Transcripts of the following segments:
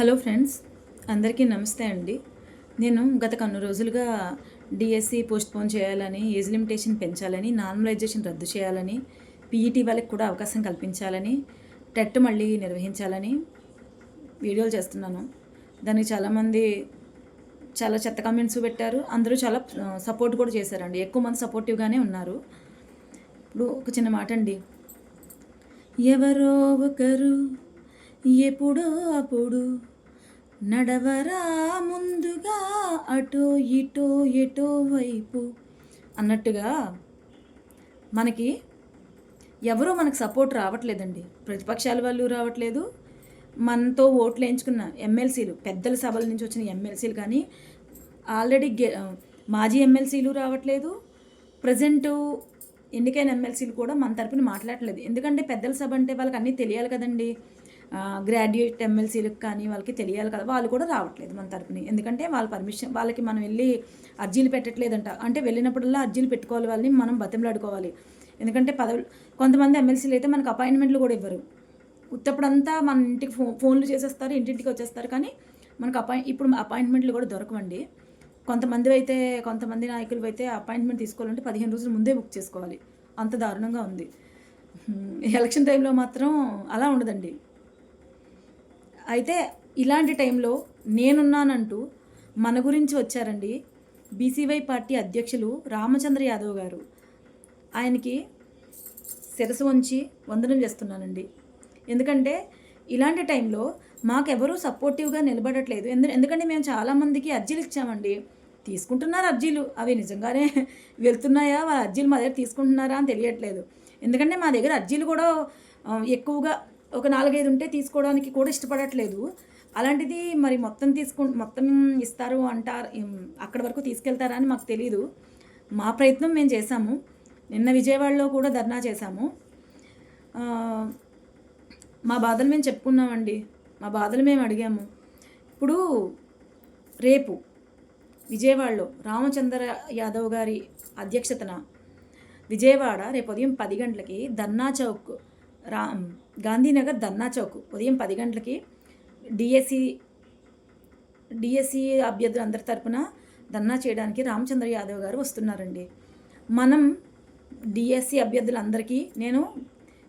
Hello friends అందరికీ నమస్తే అండి. నేను గత కొన్ని రోజులుగా డిఎస్సి పోస్ట్ పోన్ చేయాలని ఏజ్ లిమిటేషన్ పెంచాలని నార్మలైజేషన్ రద్దు చేయాలని పీఈటీ వాళ్ళకి కూడా అవకాశం కల్పించాలని టెట్ మళ్ళీ నిర్వహించాలని వీడియోలు చేస్తున్నాను. దానికి చాలామంది చాలా చెత్త కమెంట్స్ పెట్టారు. అందరూ చాలా సపోర్ట్ కూడా చేశారండి. ఎక్కువ మంది సపోర్టివ్గానే ఉన్నారు. ఇప్పుడు ఒక చిన్న మాట అండి. ఎవరో ఒకరు ఎప్పుడో అప్పుడు నడవరా ముందుగా అటో ఇటో ఎటో వైపు. అన్నట్టుగా మనకి ఎవరూ మనకు సపోర్ట్ రావట్లేదండి. ప్రతిపక్షాల వాళ్ళు రావట్లేదు. మనతో ఓట్లు వేయించుకున్న ఎమ్మెల్సీలు పెద్దల సభల నుంచి వచ్చిన ఎమ్మెల్సీలు కానీ ఆల్రెడీ గె మాజీ ఎమ్మెల్సీలు రావట్లేదు. ప్రజెంట్ ఎన్నికైన ఎమ్మెల్సీలు కూడా మన తరపున మాట్లాడట్లేదు. ఎందుకంటే పెద్దల సభ అంటే వాళ్ళకి అన్నీ తెలియాలి కదండి. గ్రాడ్యుయేట్ ఎమ్మెల్సీలకు కానీ వాళ్ళకి తెలియాలి కదా. వాళ్ళు కూడా రావట్లేదు మన తరపున. ఎందుకంటే వాళ్ళ పర్మిషన్ వాళ్ళకి మనం వెళ్ళి అర్జీలు పెట్టట్లేదంట. అంటే వెళ్ళినప్పుడల్లా అర్జీలు పెట్టుకోవాలి వాళ్ళని మనం బతిమలాడుకోవాలి. ఎందుకంటే పదవులు కొంతమంది ఎమ్మెల్సీలు అయితే మనకు అపాయింట్మెంట్లు కూడా ఇవ్వరు. ఉత్తప్పుడంతా మన ఇంటికి ఫో ఫోన్లు చేసేస్తారు ఇంటింటికి వచ్చేస్తారు. కానీ మనకు అపాయింట్ ఇప్పుడు అపాయింట్మెంట్లు కూడా దొరకవండి. కొంతమంది అయితే కొంతమంది నాయకులు అయితే అపాయింట్మెంట్ తీసుకోవాలంటే పదిహేను రోజుల ముందే బుక్ చేసుకోవాలి. అంత దారుణంగా ఉంది. ఎలక్షన్ టైంలో మాత్రం అలా ఉండదండి. అయితే ఇలాంటి టైంలో నేనున్నానంటూ మన గురించి వచ్చారండి బీసీవై పార్టీ అధ్యక్షులు రామచంద్ర యాదవ్ గారు. ఆయనకి శిరసు వంచి వందనం చేస్తున్నానండి. ఎందుకంటే ఇలాంటి టైంలో మాకెవరూ సపోర్టివ్గా నిలబడట్లేదు. ఎందు ఎందుకంటే మేము చాలామందికి అర్జీలు ఇచ్చామండి. తీసుకుంటున్నారు అర్జీలు. అవి నిజంగానే వెళ్తున్నాయా? వాళ్ళ అర్జీలు మా దగ్గర తీసుకుంటున్నారా అని తెలియట్లేదు. ఎందుకంటే మా దగ్గర అర్జీలు కూడా ఎక్కువగా ఒక నాలుగైదు ఉంటే తీసుకోవడానికి కూడా ఇష్టపడట్లేదు. అలాంటిది మరి మొత్తం తీసుకు మొత్తం ఇస్తారు అంటారు అక్కడి వరకు తీసుకెళ్తారా అని మాకు తెలియదు మా ప్రయత్నం మేము చేశాము. నిన్న విజయవాడలో కూడా ధర్నా చేశాము. మా బాధలు మేము చెప్పుకున్నామండి. మా బాధలు మేము అడిగాము. ఇప్పుడు రేపు విజయవాడలో రామచంద్ర యాదవ్ గారి అధ్యక్షతన విజయవాడ రేపు ఉదయం పది గంటలకి ధర్నా చౌక్ రా గాంధీనగర్ ధన్నా చౌక్ ఉదయం పది గంటలకి డిఎస్సి డిఎస్సి అభ్యర్థులు అందరి తరపున ధన్నా చేయడానికి రామచంద్ర యాదవ్ గారు వస్తున్నారండి. మనం డిఎస్సి అభ్యర్థులందరికీ నేను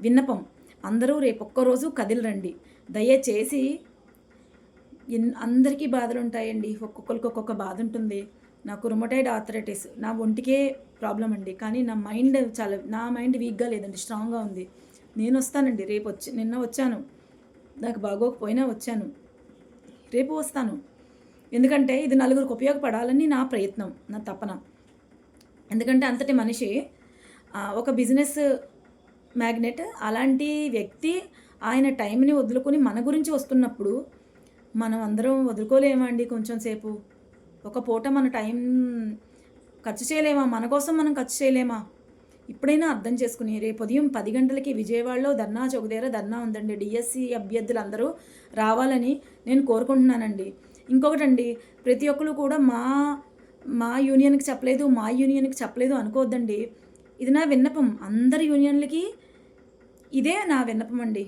విన్నపం అందరూ రేపు ఒక్కరోజు కదిలిరండి. దయచేసి అందరికీ బాధలు ఉంటాయండి ఒక్కొక్కరికి ఒక్కొక్క బాధ ఉంటుంది నాకు రుమటైడ్ ఆథరైటిస్ నా ఒంటికే ప్రాబ్లం అండి. కానీ నా మైండ్ చాలా నా మైండ్ వీక్గా లేదండి స్ట్రాంగ్గా ఉంది. నేను వస్తానండి రేపు వచ్చి నిన్న వచ్చాను. నాకు బాగోకపోయినా వచ్చాను. రేపు వస్తాను. ఎందుకంటే ఇది నలుగురికి ఉపయోగపడాలని నా ప్రయత్నం నా తపన. ఎందుకంటే అంతటి మనిషి ఒక బిజినెస్ మ్యాగ్నెట్ అలాంటి వ్యక్తి ఆయన టైంని వదులుకొని మన గురించి వస్తున్నప్పుడు మనం అందరం వదులుకోలేమండి కొంచెం సేపు. ఒక పూట మన టైం ఖర్చు చేయలేమా? మన కోసం మనం ఖర్చు చేయలేమా? ఇప్పుడైనా అర్థం చేసుకుని రేపు ఉదయం పది గంటలకి విజయవాడలో ధర్నా చౌక దగ్గర ధర్నా ఉందండి. డిఎస్సి అభ్యర్థులు అందరూ రావాలని నేను కోరుకుంటున్నానండి. ఇంకొకటండి ప్రతి ఒక్కరు కూడా మా మా యూనియన్కి చెప్పలేదు మా యూనియన్కి చెప్పలేదు అనుకోవద్దండి. ఇది నా విన్నపం. అందరి యూనియన్లకి ఇదే నా విన్నపం అండి.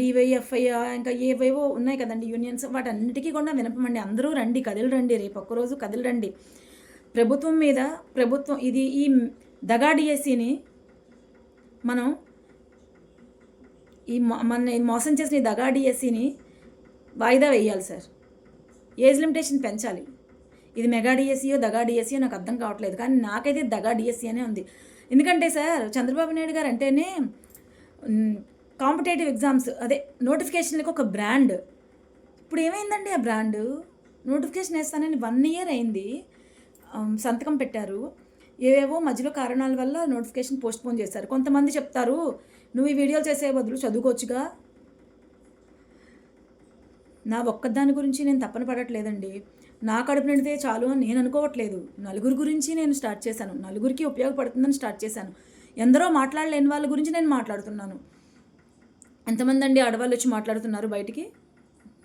డివైఎఫ్ఐ ఇంకా ఏవేవో ఉన్నాయి కదండి యూనియన్స్ వాటన్నిటికీ కూడా వినపం అండి. అందరూ రండి కదిలి రండి రేపు ఒక్కరోజు కదిలి రండి ప్రభుత్వం మీద ప్రభుత్వం ఇది ఈ దగా డిఎస్సిని మనం ఈ మన ఈ మోసం చేసిన ఈ దగా డిఎస్సిని వాయిదా వేయాలి సార్. ఏజ్ లిమిటేషన్ పెంచాలి. ఇది మెగా డిఎస్సీయో దగా డిఎస్సీయో నాకు అర్థం కావట్లేదు. కానీ నాకైతే దగా డిఎస్సీ అనే ఉంది. ఎందుకంటే సార్ చంద్రబాబు నాయుడు గారు అంటేనే కాంపిటేటివ్ ఎగ్జామ్స్ అదే నోటిఫికేషన్లకు ఒక బ్రాండ్. ఇప్పుడు ఏమైందండి ఆ బ్రాండ్? నోటిఫికేషన్ వేస్తానని వన్ ఇయర్ అయింది. సంతకం పెట్టారు. ఏవేవో మధ్యలో కారణాల వల్ల నోటిఫికేషన్ పోస్ట్పోన్ చేశారు. కొంతమంది చెప్తారు నువ్వు ఈ వీడియోలు చేసే బదులు చదువుకోవచ్చుగా? నా ఒక్కదాని గురించి నేను తప్పన పడట్లేదండి. నా కడుపు నిండితే చాలు అని నేను అనుకోవట్లేదు. నలుగురి గురించి నేను స్టార్ట్ చేశాను. నలుగురికి ఉపయోగపడుతుందని స్టార్ట్ చేశాను. ఎందరో మాట్లాడలేని వాళ్ళ గురించి నేను మాట్లాడుతున్నాను. ఎంతమంది అండి ఆడవాళ్ళు వచ్చి మాట్లాడుతున్నారు బయటికి?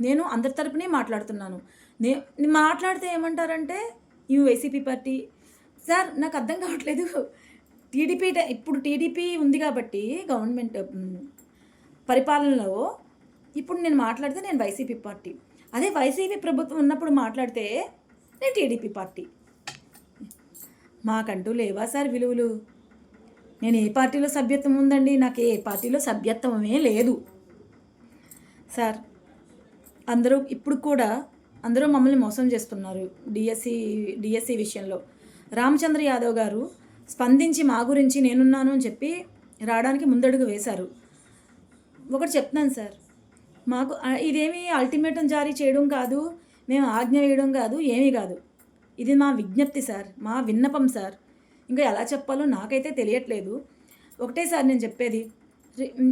నేను అందరి తరపునే మాట్లాడుతున్నాను. నే నేను మాట్లాడితే ఏమంటారంటే ఇవి వైసీపీ పార్టీ సార్ నాకు అర్థం కావట్లేదు. టీడీపీ ఇప్పుడు టీడీపీ ఉంది కాబట్టి గవర్నమెంట్ పరిపాలనలో ఇప్పుడు నేను మాట్లాడితే నేను వైసీపీ పార్టీ. అదే వైసీపీ ప్రభుత్వం ఉన్నప్పుడు మాట్లాడితే నేను టీడీపీ పార్టీ. మాకంటూ లేవా సార్ విలువలు? నేను ఏ పార్టీలో సభ్యత్వం ఉందండి? నాకు ఏ పార్టీలో సభ్యత్వమే లేదు. సార్ అందరూ ఇప్పుడు కూడా అందరూ మమ్మల్ని మోసం చేస్తున్నారు. డిఎస్సి డిఎస్సి విషయంలో. రామచంద్ర యాదవ్ గారు స్పందించి మా గురించి నేనున్నాను అని చెప్పి రావడానికి ముందడుగు వేశారు. ఒకటి చెప్తున్నాను సార్. మాకు ఇదేమీ ఇదేమి అల్టిమేటం జారీ చేయడం కాదు మేము ఆజ్ఞ వేయడం కాదు ఏమీ కాదు. ఇది మా విజ్ఞప్తి సార్ మా విన్నపం సార్. ఇంకా ఎలా చెప్పాలో నాకైతే తెలియట్లేదు. ఒకటే సార్ నేను చెప్పేది.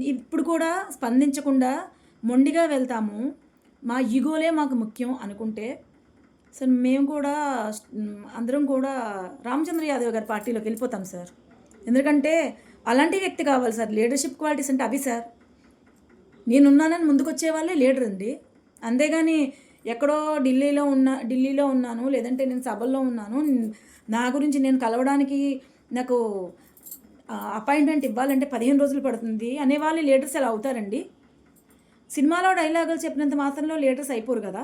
ఇప్పుడు కూడా స్పందించకుండా మొండిగా వెళ్తాము. మా ఈగోలే మాకు ముఖ్యం అనుకుంటే సార్ మేము కూడా అందరం కూడా రామచంద్ర యాదవ్ గారి పార్టీలోకి వెళ్ళిపోతాం సార్. ఎందుకంటే అలాంటి వ్యక్తి కావాలి సార్. లీడర్షిప్ క్వాలిటీస్ అంటే అవి సార్. నేనున్నానని ముందుకొచ్చే వాళ్ళే లీడర్ అండి. అంతేగాని ఎక్కడో ఢిల్లీలో ఉన్న ఢిల్లీలో ఉన్నాను లేదంటే నేను సభల్లో ఉన్నాను. నా గురించి నేను కలవడానికి నాకు అపాయింట్మెంట్ ఇవ్వాలంటే పదిహేను రోజులు పడుతుంది అనే వాళ్ళు లీడర్స్ ఎలా అవుతారండి. సినిమాలో డైలాగులు చెప్పినంత మాత్రంలో లీడర్స్ అయిపోరు కదా.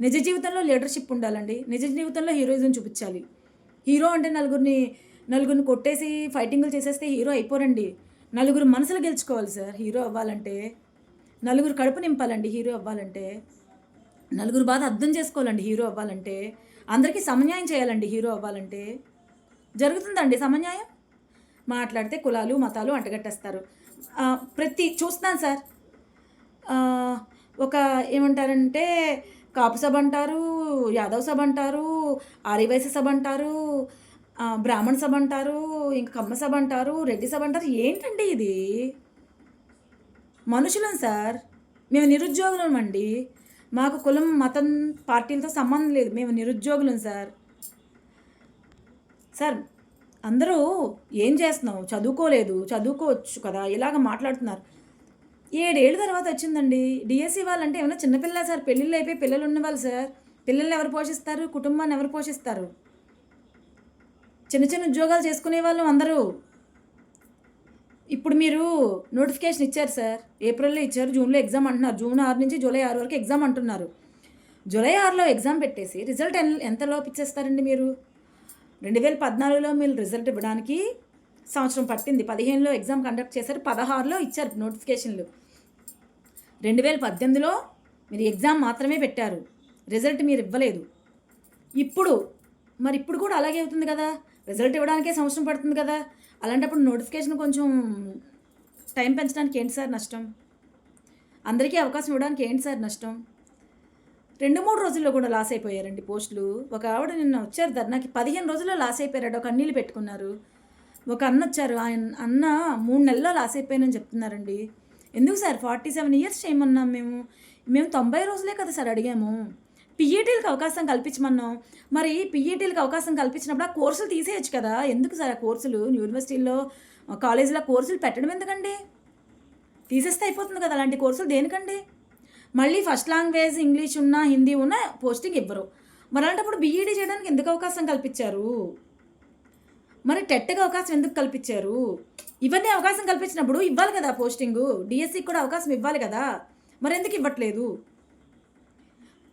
నిజ జీవితంలో లీడర్షిప్ ఉండాలండి. నిజ జీవితంలో హీరోయిజం చూపించాలి. హీరో అంటే నలుగురిని నలుగురిని కొట్టేసి ఫైటింగులు చేసేస్తే హీరో అయిపోరండి. నలుగురు మనసులు గెలుచుకోవాలి సార్. హీరో అవ్వాలంటే నలుగురు కడుపు నింపాలండి. హీరో అవ్వాలంటే నలుగురు బాధ అర్థం చేసుకోవాలండి. హీరో అవ్వాలంటే అందరికీ సమన్యాయం చేయాలండి. హీరో అవ్వాలంటే జరుగుతుందండి సమన్యాయం? మాట్లాడితే కులాలు మతాలు అంటగట్టేస్తారు. ప్రతి చూస్తున్నాను సార్. ఒక ఏమంటారంటే కాపు సభ అంటారు యాదవ్ సభ అంటారు ఆదివాసీ సభ అంటారు బ్రాహ్మణ సభ అంటారు ఇంకా కమ్మ సభ అంటారు రెడ్డి సభ అంటారు. ఏంటండి ఇది? మనుషులం సార్. మేము నిరుద్యోగులం అండి. మాకు కులం మతం పార్టీలతో సంబంధం లేదు. మేము నిరుద్యోగులం సార్. సార్ అందరూ ఏం చేస్తున్నావు? చదువుకోలేదు. చదువుకోవచ్చు కదా. ఇలాగ మాట్లాడుతున్నారు. ఏడేళ్ళ తర్వాత వచ్చిందండి. డిఎస్సి వాళ్ళంటే ఏమైనా చిన్నపిల్ల సార్? పెళ్ళిళ్ళు అయిపోయి పిల్లలు ఉన్నవాళ్ళు సార్. పిల్లల్ని ఎవరు పోషిస్తారు? కుటుంబాన్ని ఎవరు పోషిస్తారు? చిన్న చిన్న ఉద్యోగాలు చేసుకునే వాళ్ళు అందరూ. ఇప్పుడు మీరు నోటిఫికేషన్ ఇచ్చారు సార్. ఏప్రిల్లో ఇచ్చారు జూన్లో ఎగ్జామ్ అంటున్నారు. జూన్ ఆరు నుంచి జూలై ఆరు వరకు ఎగ్జామ్ అంటున్నారు. జూలై ఆరులో ఎగ్జామ్ పెట్టేసి రిజల్ట్ ఎంత లోపు ఇచ్చేస్తారండి మీరు? రెండు వేల పద్నాలుగులో మీరు రిజల్ట్ ఇవ్వడానికి సంవత్సరం పట్టింది. పదిహేనులో ఎగ్జామ్ కండక్ట్ చేశారు పదహారులో ఇచ్చారు నోటిఫికేషన్లు. రెండు వేల పద్దెనిమిదిలో మీరు ఎగ్జామ్ మాత్రమే పెట్టారు. రిజల్ట్ మీరు ఇవ్వలేదు. ఇప్పుడు మరి ఇప్పుడు కూడా అలాగే అవుతుంది కదా? రిజల్ట్ ఇవ్వడానికే సంవత్సరం పడుతుంది కదా? అలాంటప్పుడు నోటిఫికేషన్ కొంచెం టైం పెంచడానికి ఏంటి సార్ నష్టం? అందరికీ అవకాశం ఇవ్వడానికి ఏంటి సార్ నష్టం? రెండు మూడు రోజుల్లో కూడా లాస్ అయిపోయారండి పోస్టులు. ఒక ఆవిడ నిన్న వచ్చారు ధర్నాకి పదిహేను రోజుల్లో లాస్ అయిపోయారు ఒక అన్నీళ్ళు పెట్టుకున్నారు. ఒక అన్న వచ్చారు. ఆయన అన్న మూడు నెలల్లో లాస్ అయిపోయానని చెప్తున్నారండి. ఎందుకు సార్? ఫార్టీ సెవెన్ ఇయర్స్ చేయమన్నాం మేము. మేము తొంభై రోజులే కదా సార్ అడిగాము. పిఈటీలకు అవకాశం కల్పించమన్నాం. మరి పిఈటీలకు అవకాశం కల్పించినప్పుడు ఆ కోర్సులు తీసేయచ్చు కదా? ఎందుకు సార్ ఆ కోర్సులు? యూనివర్సిటీల్లో కాలేజీలో కోర్సులు పెట్టడం ఎందుకండి? తీసేస్తే అయిపోతుంది కదా అలాంటి కోర్సులు దేనికండి? మళ్ళీ ఫస్ట్ లాంగ్వేజ్ ఇంగ్లీష్ ఉన్నా హిందీ ఉన్నా పోస్టింగ్ ఇవ్వరు. మరి అలాంటప్పుడు బీఈడీ చేయడానికి ఎందుకు అవకాశం కల్పించారు? మరి టెట్కి అవకాశం ఎందుకు కల్పించారు? ఇవన్నీ అవకాశం కల్పించినప్పుడు ఇవ్వాలి కదా పోస్టింగు? డిఎస్సికి కూడా అవకాశం ఇవ్వాలి కదా? మరి ఎందుకు ఇవ్వట్లేదు?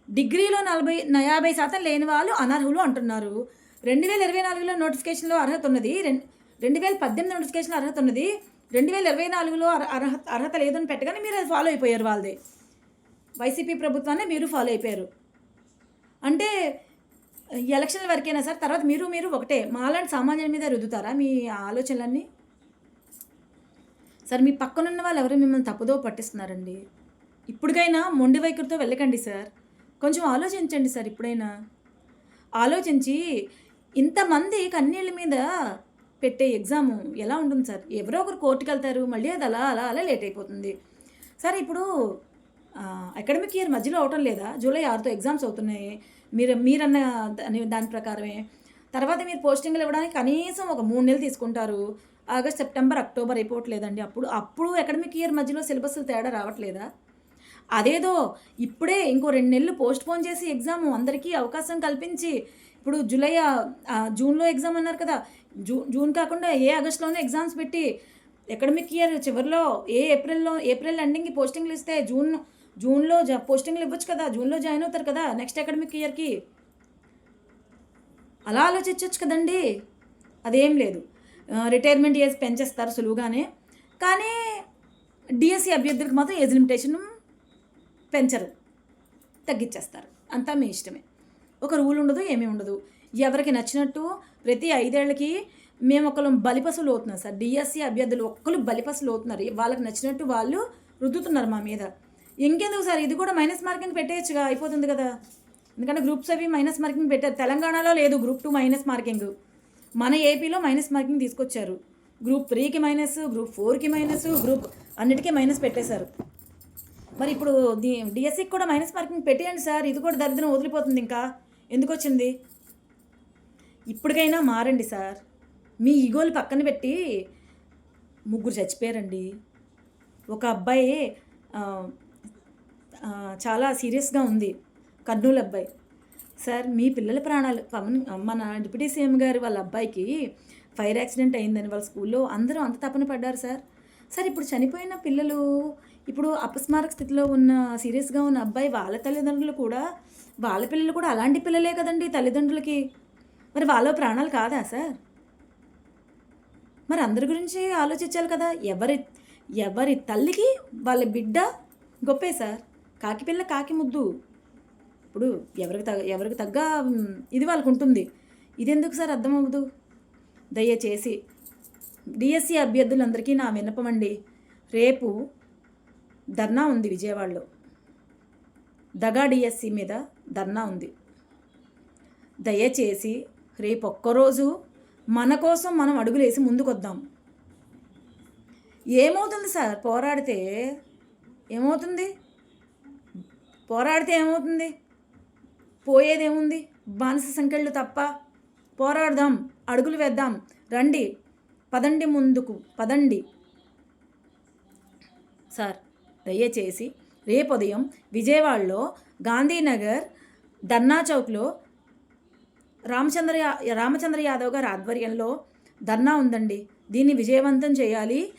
డిగ్రీలో నలభై యాభై శాతం లేని వాళ్ళు అనర్హులు అంటున్నారు. రెండు వేల ఇరవై నాలుగులో నోటిఫికేషన్లో అర్హత ఉన్నది. రెండు రెండు వేల పద్దెనిమిది నోటిఫికేషన్లో అర్హత ఉన్నది. రెండు వేల ఇరవై నాలుగులో అర్హత అర్హత లేదని పెట్టగానే మీరు అది ఫాలో అయిపోయారు వాళ్ళది. వైసీపీ ప్రభుత్వాన్ని మీరు ఫాలో అయిపోయారు. అంటే ఎలక్షన్ల వరకైనా సార్ తర్వాత మీరు మీరు ఒకటే. మాలాంటి సామాన్యుల మీద రుద్దుతారా మీ ఆలోచనలన్నీ? సార్ మీ పక్కనున్న వాళ్ళు ఎవరు మిమ్మల్ని తప్పుదో పట్టిస్తున్నారండి. ఇప్పటికైనా మొండి వైఖరితో వెళ్ళకండి సార్. కొంచెం ఆలోచించండి సార్ ఇప్పుడైనా. ఆలోచించి ఇంతమంది కన్నీళ్ళ మీద పెట్టే ఎగ్జాము ఎలా ఉంటుంది సార్? ఎవరో ఒకరు కోర్టుకు వెళ్తారు మళ్ళీ అది అలా అలా అలా లేట్ అయిపోతుంది. సార్ ఇప్పుడు అకాడమిక్ ఇయర్ మధ్యలో అవటం లేదా? జూలై ఆరుతో ఎగ్జామ్స్ అవుతున్నాయి. మీరు మీరన్న దాని దాని ప్రకారమే. తర్వాత మీరు పోస్టింగ్లు ఇవ్వడానికి కనీసం ఒక మూడు నెలలు తీసుకుంటారు. ఆగస్ట్ సెప్టెంబర్ అక్టోబర్ అయిపోవట్లేదండి అప్పుడు అప్పుడు అకాడమిక్ ఇయర్ మధ్యలో సిలబస్లు తేడా రావట్లేదా? అదేదో ఇప్పుడే ఇంకో రెండు నెలలు పోస్ట్ పోన్ చేసి ఎగ్జామ్ అందరికీ అవకాశం కల్పించి ఇప్పుడు జూలై జూన్లో ఎగ్జామ్ అన్నారు కదా. జూ జూన్ కాకుండా ఏ ఆగస్టులోనే ఎగ్జామ్స్ పెట్టి అకాడమిక్ ఇయర్ చివరిలో ఏ ఏప్రిల్లో ఏప్రిల్ ఎండింగ్కి పోస్టింగ్లు ఇస్తే జూన్ జూన్లో జా పోస్టింగ్లు ఇవ్వచ్చు కదా. జూన్లో జాయిన్ అవుతారు కదా నెక్స్ట్ అకాడమిక్ ఇయర్కి అలా ఆలోచించవచ్చు కదండి. అదేం లేదు. రిటైర్మెంట్ ఏజ్ పెంచేస్తారు సులువుగానే. కానీ డిఎస్సి అభ్యర్థులకు మాత్రం ఏజ్ లిమిటేషన్ పెంచరు. తగ్గించేస్తారు అంతా మీ ఇష్టమే. ఒక రూల్ ఉండదు ఏమీ ఉండదు. ఎవరికి నచ్చినట్టు ప్రతి ఐదేళ్ళకి మేము ఒకళ్ళు బలిపసులు అవుతున్నాం సార్. డిఎస్సి అభ్యర్థులు ఒక్కరు బలిపసులు అవుతున్నారు. వాళ్ళకి నచ్చినట్టు వాళ్ళు రుద్దుతున్నారు మా మీద. ఇంకెందుకు సార్? ఇది కూడా మైనస్ మార్కింగ్ పెట్టేయచ్చుగా అయిపోతుంది కదా. ఎందుకంటే గ్రూప్స్ అవి మైనస్ మార్కింగ్ పెట్టారు. తెలంగాణలో లేదు గ్రూప్ టూ మైనస్ మార్కింగ్ మన ఏపీలో మైనస్ మార్కింగ్ తీసుకొచ్చారు. గ్రూప్ త్రీకి మైనస్ గ్రూప్ ఫోర్కి మైనస్ గ్రూప్ అన్నిటికీ మైనస్ పెట్టేశారు. మరి ఇప్పుడు డి డిఎస్సికి కూడా మైనస్ మార్కింగ్ పెట్టేయండి సార్. ఇది కూడా దరిద్రం వదిలిపోతుంది ఇంకా. ఎందుకు వచ్చింది? ఇప్పటికైనా మారండి సార్. మీ ఈగోలు పక్కన పెట్టి ముగ్గురు చచ్చిపోయారండి. ఒక అబ్బాయి చాలా సీరియస్గా ఉంది. కర్నూలు అబ్బాయి. సార్ మీ పిల్లల ప్రాణాలు. పవన్ మన డిప్యూటీ సీఎం గారు వాళ్ళ అబ్బాయికి ఫైర్ యాక్సిడెంట్ అయిందని వాళ్ళ స్కూల్లో అందరూ అంత తపన పడ్డారు సార్. సార్ ఇప్పుడు చనిపోయిన పిల్లలు ఇప్పుడు అపస్మారక స్థితిలో ఉన్న సీరియస్గా ఉన్న అబ్బాయి వాళ్ళ తల్లిదండ్రులు కూడా వాళ్ళ పిల్లలు కూడా అలాంటి పిల్లలే కదండి తల్లిదండ్రులకి. మరి వాళ్ళ ప్రాణాలు కాదా సార్? మరి అందరి గురించి ఆలోచించాలి కదా. ఎవరి ఎవరి తల్లికి వాళ్ళ బిడ్డ గొప్పే సార్. కాకి పిల్ల కాకి ముద్దు. ఇప్పుడు ఎవరికి తగ్గ ఎవరికి తగ్గ ఇది వాళ్ళకు ఉంటుంది. ఇది ఎందుకు సార్ అర్థమవుదు దయచేసి డిఎస్సి అభ్యర్థులందరికీ నా విన్నపమండి రేపు ధర్నా ఉంది విజయవాడలో. దగా డిఎస్సి మీద ధర్నా ఉంది. దయచేసి రేపు ఒక్కరోజు మన కోసం మనం అడుగులేసి ముందుకొద్దాం. ఏమవుతుంది సార్? పోరాడితే ఏమవుతుంది? పోరాడితే ఏమవుతుంది? పోయేదేముంది బానిస సంఖ్యలు తప్ప. పోరాడదాం అడుగులు వేద్దాం. రండి పదండి ముందుకు పదండి. సార్ దయచేసి రేపు ఉదయం విజయవాడలో గాంధీనగర్ ధర్నా చౌక్లో రామచంద్ర యా- రామచంద్ర యాదవ్ గారి ఆధ్వర్యంలో ధర్నా ఉందండి. దీన్ని విజయవంతం చేయాలి.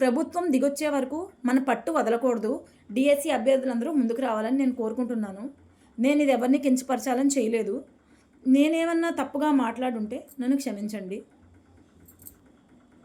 ప్రభుత్వం దిగొచ్చే వరకు మన పట్టు వదలకూడదు. డిఎస్సి అభ్యర్థులందరూ ముందుకు రావాలని నేను కోరుకుంటున్నాను. నేను ఇది ఎవరిని కించపరచాలని చేయలేదు. నేనేమన్నా తప్పుగా మాట్లాడుంటే నన్ను క్షమించండి.